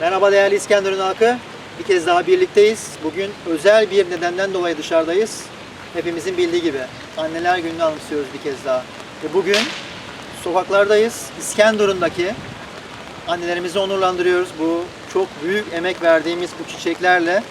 Merhaba değerli İskenderun halkı. Bir kez daha birlikteyiz. Bugün özel bir nedenden dolayı dışarıdayız. Hepimizin bildiği gibi Anneler Günü'nü anımsıyoruz bir kez daha. Ve bugün sokaklardayız. İskenderun'daki annelerimizi onurlandırıyoruz. Bu çok büyük emek verdiğimiz bu çiçeklerle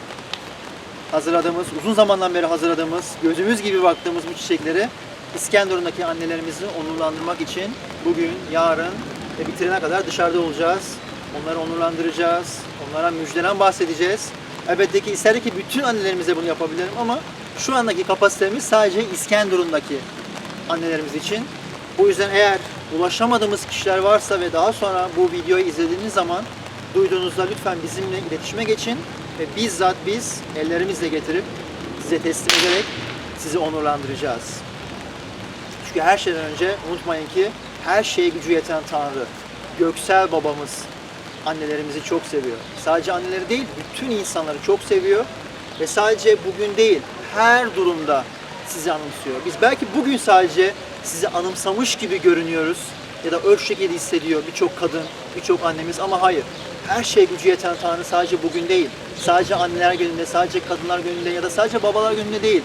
hazırladığımız, uzun zamandan beri hazırladığımız, gözümüz gibi baktığımız bu çiçekleri İskenderun'daki annelerimizi onurlandırmak için bugün, yarın ve bitirene kadar dışarıda olacağız. Onları onurlandıracağız, onlara müjdeden bahsedeceğiz. Elbette ki isterdik ki bütün annelerimize bunu yapabilirim ama şu andaki kapasitemiz sadece İskenderun'daki annelerimiz için. Bu yüzden eğer ulaşamadığımız kişiler varsa ve daha sonra bu videoyu izlediğiniz zaman duyduğunuzda lütfen bizimle iletişime geçin ve bizzat biz ellerimizle getirip size teslim ederek sizi onurlandıracağız. Çünkü her şeyden önce unutmayın ki her şeye gücü yeten Tanrı, göksel babamız annelerimizi çok seviyor. Sadece anneleri değil, bütün insanları çok seviyor ve sadece bugün değil, her durumda sizi anımsıyor. Biz belki bugün sadece sizi anımsamış gibi görünüyoruz ya da o şekilde hissediyor birçok kadın, birçok annemiz ama hayır. Her şeye gücü yeten Tanrı sadece bugün değil, sadece anneler gününde, sadece kadınlar gününde ya da sadece babalar gününde değil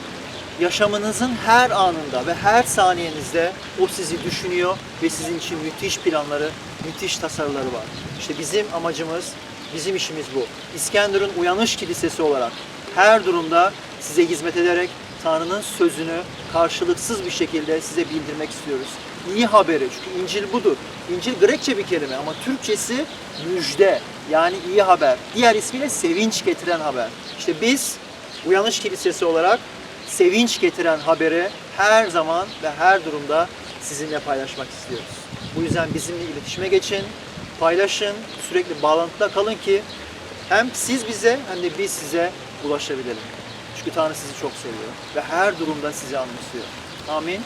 yaşamınızın her anında ve her saniyenizde o sizi düşünüyor ve sizin için müthiş planları, müthiş tasarıları var. İşte bizim amacımız, bizim işimiz bu. İskenderun Uyanış Kilisesi olarak her durumda size hizmet ederek Tanrı'nın sözünü karşılıksız bir şekilde size bildirmek istiyoruz. İyi haberi, çünkü İncil budur. İncil Grekçe bir kelime ama Türkçesi müjde, yani iyi haber. Diğer ismiyle sevinç getiren haber. İşte biz Uyanış Kilisesi olarak sevinç getiren haberi her zaman ve her durumda sizinle paylaşmak istiyoruz. Bu yüzden bizimle iletişime geçin, paylaşın, sürekli bağlantıda kalın ki hem siz bize hem de biz size ulaşabilelim. Çünkü Tanrı sizi çok seviyor ve her durumda sizi anımsıyor. Amin.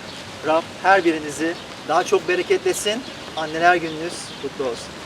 Rab her birinizi daha çok bereketlesin. Anneler gününüz kutlu olsun.